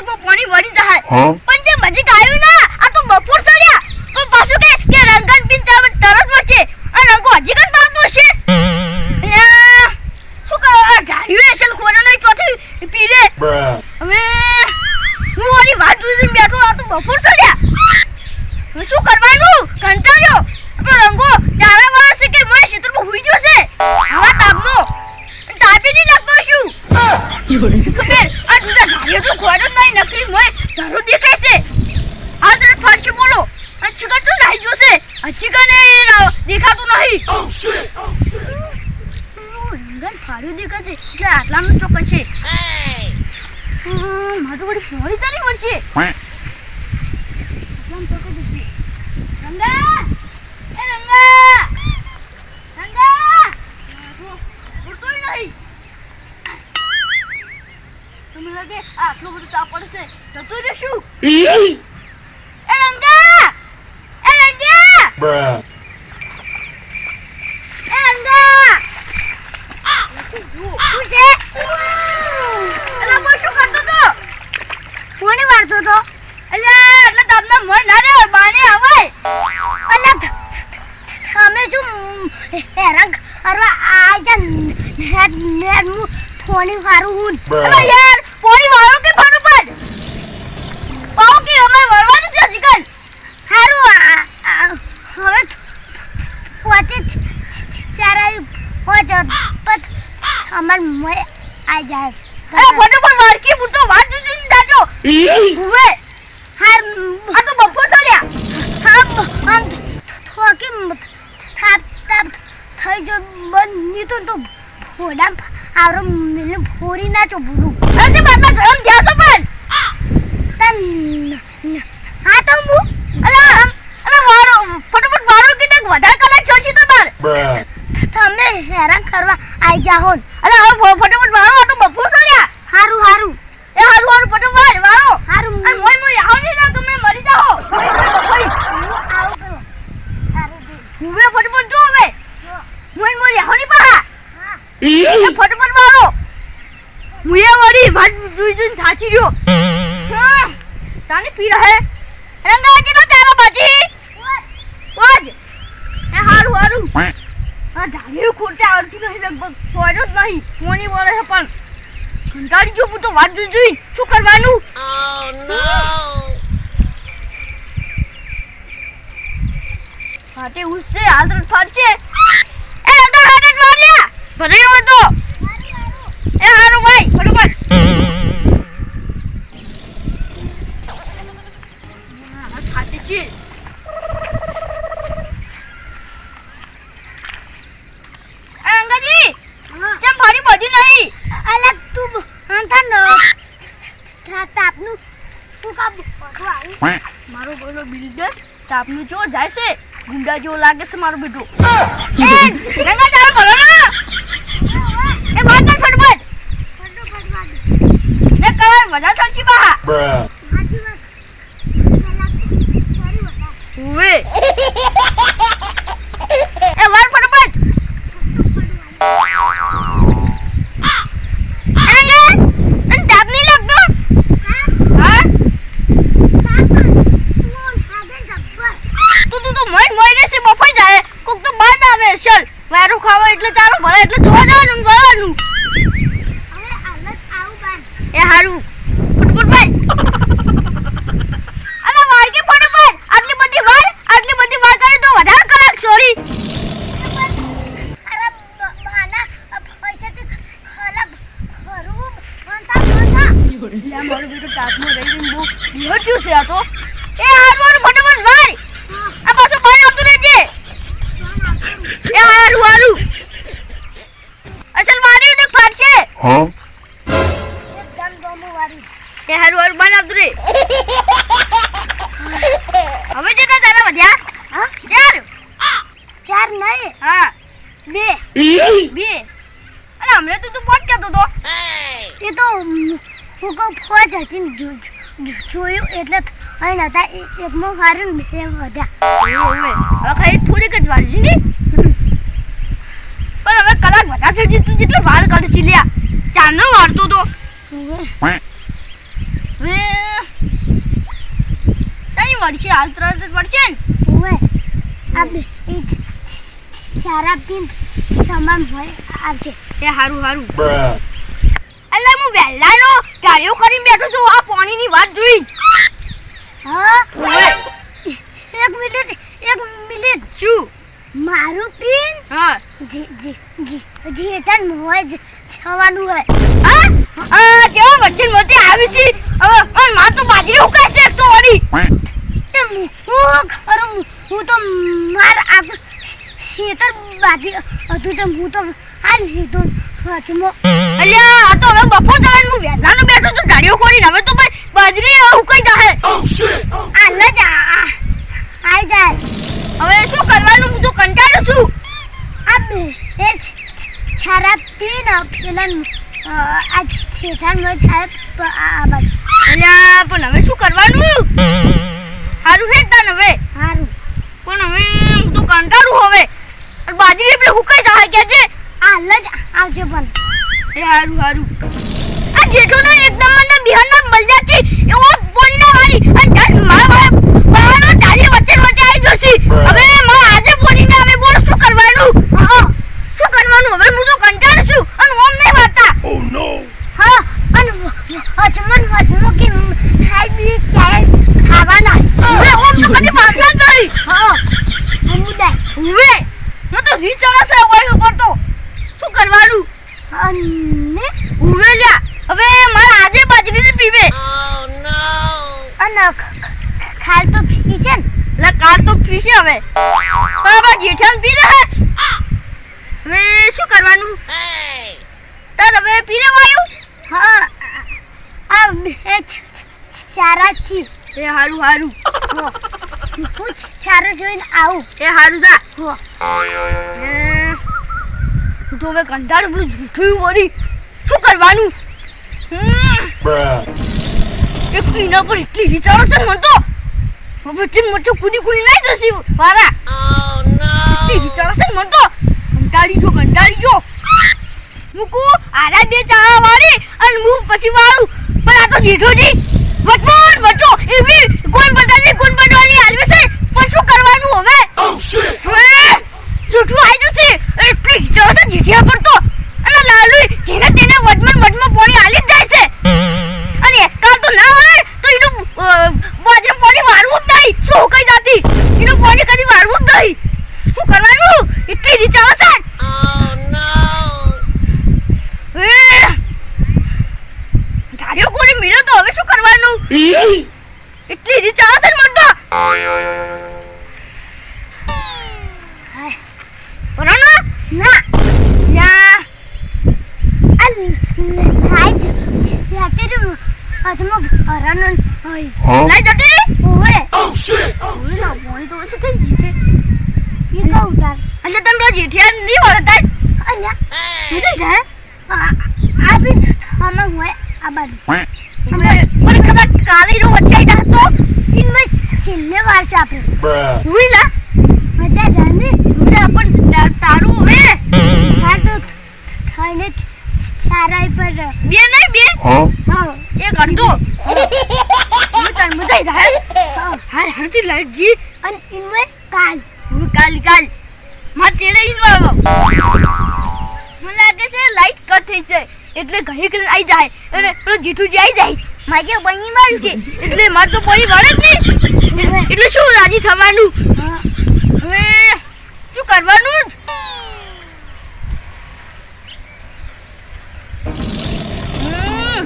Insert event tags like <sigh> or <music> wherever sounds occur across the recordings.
કલાકમાં પાણી વળી જાય પણ તે મજી આવ્યું ના આ તો બપોર સડ્યા. પણ પાછું કે કે રંગન પિન ચાર તરત મળશે આ રંગો હજી કઈ બાકી હશે શું કરો? આ ધાર્યું હશે ખોડો નહીં ચોથી પીરે. હવે હું મારી વાત જોઈને બેઠો આ તો બપોર સડ્યા. હવે શું કરવાનું? કંટાળ્યો. પણ રંગો ચારા વાળા છે કે મને ક્ષેત્રમાં હુઈ ગયો છે? આવા તાપનો. તાપી નહીં લાગતો શું? શું ખબર? આ ધાર્યો તો ખોડું નહીં નકલી મોય ધારો દેખાય છે. આ તરફ ફરશે બોલો. આ ચિકન તો નાહી ગયો છે. આ ચિકન દેખાતું નહીં! રંગન ફાડ્યું દેખાશે એટલે આટલાનું ચોક્કસ છે મારું વળી ફોડી તારી વળશે Quack. એ રંગા! એ રંગા! Bruh. એ રંગા! શું છે? અલા બોલ શું કરતો તો કોને મારતો તો અલ્યા એટલે તમને મન ના રે બાને આવે અલ્યા અમે શું હેરાન કરવા આજા નેટ નેટ મુ થોડી વારું હું. Bruh. યાર પોણી વારું કે ફાનું પડ પાઉ કે અમાર વરવાનું છે ચિકન હારું આ- આ- હવે પોતે ચારાયું પોતે પત અમાર મોય આ જાય. એ ફટાફટ વારકી પૂરતો વાત હુવે હાર આ તો બપોર થયા હા આમ થોકી થાપ થાપ થઈ જો બંધ. ની તો તો ફોડા આવરો મિલે ફોરી ના ચો અરે તે ગરમ થયા તો પણ. તન હા તો મુ અલા અલા વારો ફટાફટ વારો કે તક વધારે કલાક છોછી તો તમાર. તમે હેરાન કરવા આઈ જાહો અલે હવે ફટાફટ સડ્યા હારું હારું. એ હારું હારું ફટાફટ વારો. હારું. અને મોય મોય આવ ને ના તમે મરી જાઓ. હુવે ફટફટ જો હવે મોય મોય આવની પા એ ફટફટ વારો મુએ વળી ભાત જોઈ જોઈ થાચી રહ્યો હા. તાને પી રહે રંગાજી નો ચારો બાજી. ઓજ. એ હારું હારું. આ ધાર્યું ખોટા આવડતું નહીં લગભગ ફોડો જ નહીં. કોની વળે છે પણ. કંટાળી જો હું તો વાત જોઈ શું કરવાનું? હાથે ઉસશે હાલ તો ફરશે એ તો જ માર્યા ભરાયો હતો એ હારું ભાઈ ફટાફટ હા, ખાતે છે એ અંગાજી કેમ ફરી બધી નહીં અલગ તું અંતા ન તાપનું તું કા બધું આવી Quack. બોલો બિલ્ડર તાપનું જો જાય છે ગુંડા જેવો લાગે છે મારો બેટો. રંગા તારો ભરો ના એ વાત કર ફટફટ એ કર મજા ચડશી બા Bruh. ઉવે એ વાર ફટફટ રંગા તને તાપ નહીં લાગતો હા તું તું તો મોય મોય ને છે બફાઈ જાય કોક તો બહાર ના આવે ચલ વારો ચાલો ભલે એટલે જોવા જવાનું કરવાનું એ હારું. ફટફટ ભાઈ. <laughs> અલા ફટફટ આટલી બધી વાર આટલી બધી વાર કરે તો વધારે કલાક સોરી. મારું બેટું તાપમાં રહી રહીને બહુ. બિહટ્યું છે આ તો. એ હારું ફટાફટ ભાઈ. આ પાછું બહાર આવતું રહેજે. એ હારું હારું. એ હારું હારું બહાર આવતું રે. હવે જેટલા તારા વધ્યા? હા? ચાર ચાર નહીં. હા. બે. બે. અરે હમણાં તો તું પોત કહેતો તો. એ તો હું કહું ફોજ જો- જોયું એટલે અહીં નતા એ- એકમાં માર્યું ને બે વધ્યા. હવે ખાલી થોડીક જ વાર છે પણ હવે કલાક વધારે તું જેટલો વાર કરશી લ્યા. ચારનો વારતો તો ઓવે હવે કઈ વળશે હાલ તરત જ વળશે ને? ઓવે આ એ ચારા પીન તમામ હોય આવજે એ હારું હારું. એટલે હું વહેલાનો ટાળીઓ કરીને બેઠો છું આ પાણીની વાત જોઈ. હા? એક મિનિટ એક મિનિટ. શું? મારું પીન? હા. જી જી જ. જવાનું હોય. આ જેવો વચ્ચે મોતી આવી છે. હવે પણ માં તો બાજરી ઉકાઈ છે તો ઓરી હું ખરું હું તો માર આ શેતર બાજરી હતું તો હું તો આ લીધો. વચમો. અલ્યા, આ તો હવે બપોર દરમિયાન હું વેલાનો બેઠો તો ગાડીઓ કરીને હવે તો ભાઈ બાજરી ઉકાઈ Oh shit! આલે જ આ- આ- આઈ જાય. હવે શું કરવાનું? હું તો કંટાળું છું. આ બે એ છારા પીને પેલા આ હોય સાહેબ આ બાજુ અલ્યા પણ હવે શું કરવાનું? સારું હે તને હવે. સારું પણ હવે હું તો કંટાળું હવે. બાજરી આપણે હુકાઈ જાય કે છે? આ જ આવજો પણ. એ હારું હારું. આ જેઠો ના એકદમ મને બિહારના મલ્યા છે એવો ફોન ના હારી અને જાણ મારા મારા તારી વચ્ચે વચ્ચે આવી જશે હવે મારા આજે ફોન ના હવે બોલ શું કરવાનું હા શું કરવાનું હવે હું તો કંટાળું છું અને ઓમ નહીં વાતા Oh no! હા અને વચમન વચમો કે ખાઈ બી ચાય ખાવાના હવે ઓમ તો કદી વાતા જ નહીં હા સમુદાય હવે હું તો રી ચડશે હોય ઉપર તો શું કરવાનું અને હવે લ્યા હવે મારા આજે બાજરી ને પીવે. અને ખ- ખ- ખાલ તો ફી છે ને. એટલે કાલ તો પીશે હવે. પણ આપણા જેઠાણ પી રહે હવે શું કરવાનું? તાર હવે પી વાયું? હા. આ ચારા છી. એ હારું હારું. હો. ચારો જોઈને આવું. એ હારું જા. તો હવે કંટાળું બધું જૂઠું વળી કરવાનું? એક તો એના પર એટલી વિચારો છે મને તો. હવે તે મોટું કૂદી કૂદી નહીં જશે વારા. એટલી વિચારો છે મને તો. કંટાળી ગયો કંટાળી ગયો. મૂકુ આરા બે ચા વાળી અને હું પછી વાળું. પણ આ તો જીઠો જી વટવટ વટો એવી કોણ બધાની કોણ બનવાની હાલવે છે? પણ શું કરવાનું હવે? Oh! હવે જૂઠું આવ્યું છે એટલી વિચારો છે જીઠિયા પર તો અને લાલુ જેને તેને વટમાં વટમાં પોણી હાલી જ જાય છે અને કાલ તો ના વળે તો એનું બાજરે પાણી વારવું જ નહીં શું કઈ જાતી એનું પાણી કદી વારવું જ નહીં શું કરવાનું એટલી વિચારો છે એ! ધાર્યો કોને મળ્યો તો હવે શું કરવાનું એટલી વિચારો છે ને મને તો હાય. બરાબર ના યા આ લાઈટ રાતે હોય Huh? લઈ જતી રહી ઓવે Oh shit! ઓય ના પાણી તો ઓછું થઈ ગયું છે એ કહું તાર એટલે તમે પેલા જેઠિયા નહીં વળતા અલ્યા નહીં જાય આ બી આમાં હોય આ બાજુ મને કદાચ કાલે રો વચ્ચે જાત તો ઇનમાં છેલ્લે વાર છે આપણે Bruh. હુઈ મજા જાને હુઈ પણ તારું હવે આ તો થઈને સારા પર બે નહીં બે હા એક અડધો હું તાર જાય હાર હરતી લાઈટ જી. અને ઇનવે કાલ. હું કાલ કાલ. માં ચેડે ઈન મને લાગે છે લાઈટ કટ થઈ છે એટલે ઘરે કરીને આવી જાય. અને પેલો જીઠું જે આવી જાય. માગે બની માર્યું છે. એટલે માર તો પડી વળે જ નહીં એટલે શું રાજી થવાનું? હવે શું કરવાનું હમ.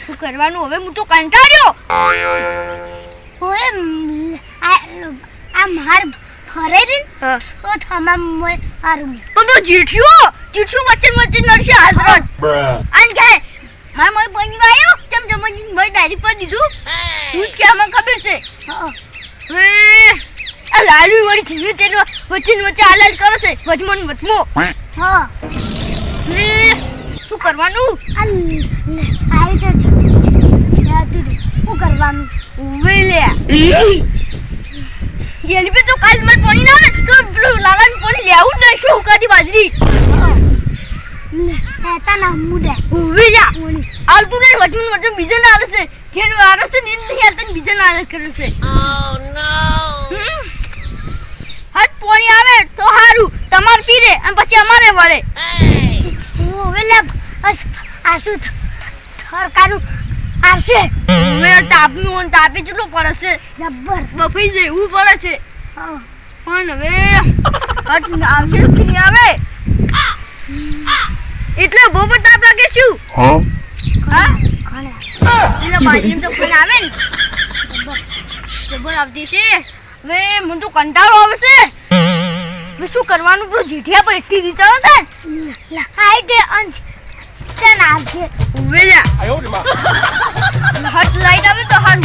શું કરવાનું? હવે હું તો કંટાળ્યો. ઓએ આ માર ફરે રે ઓ તો મોય આરું પણ પેલો જીઠ્યો જીઠ્યું વચ્ચે વચ્ચે હાથરણ Bruh. આન કે માર મોય બની વાયો? ચમ ચમ બની મોય ડાયરી પર દીધું? હું જ કે મને ખબર છે? હા. હવે આ લાલુ વળી ધીમે તેનો વચ્ચે વચ્ચે આલાલ કરે છે. વચમો વચમો. હા. શું કરવાનું? આ લ- લ- આવી તો છે હતું શું કરવાનું ઉવે લે પે તો કાલ મને પાણી ના આવે તો લાલાને પાણી લેવું જ નહીં શું કાદી બાજરી. હેતા ના મુડે. ઉવે જા ઓણી આલતું નહીં વચમાં ને વચમાં બીજાને આલે છે. જેને વારો છે ને એને નહીં આલતા ને બીજાને આલે કરે છે. હમ. હટ પોણી આવે તો હારું. તમારે પીરે અને પછી અમારે વળે. હવે લે આ શું થ- તાપશે હવે તાપનું અને તાપી કેટલું પડે છે? જબ્બર. બફાઈ જેવું પડે છે. પણ હવે આવશે કે આવે? એટલે બહુ તાપ લાગે શું? એટલે બાજરી તો ફોન આવે ને જબ્બર આવતી છે. હવે મને તો કંટાળો આવે છે શું કરવાનું? પેલું જીઠિયા પર એટલી દીધો હતા હાઈ તે અંશ. ચાલ આવજે. વેલા આયો રે হট লাইট হবে তো হট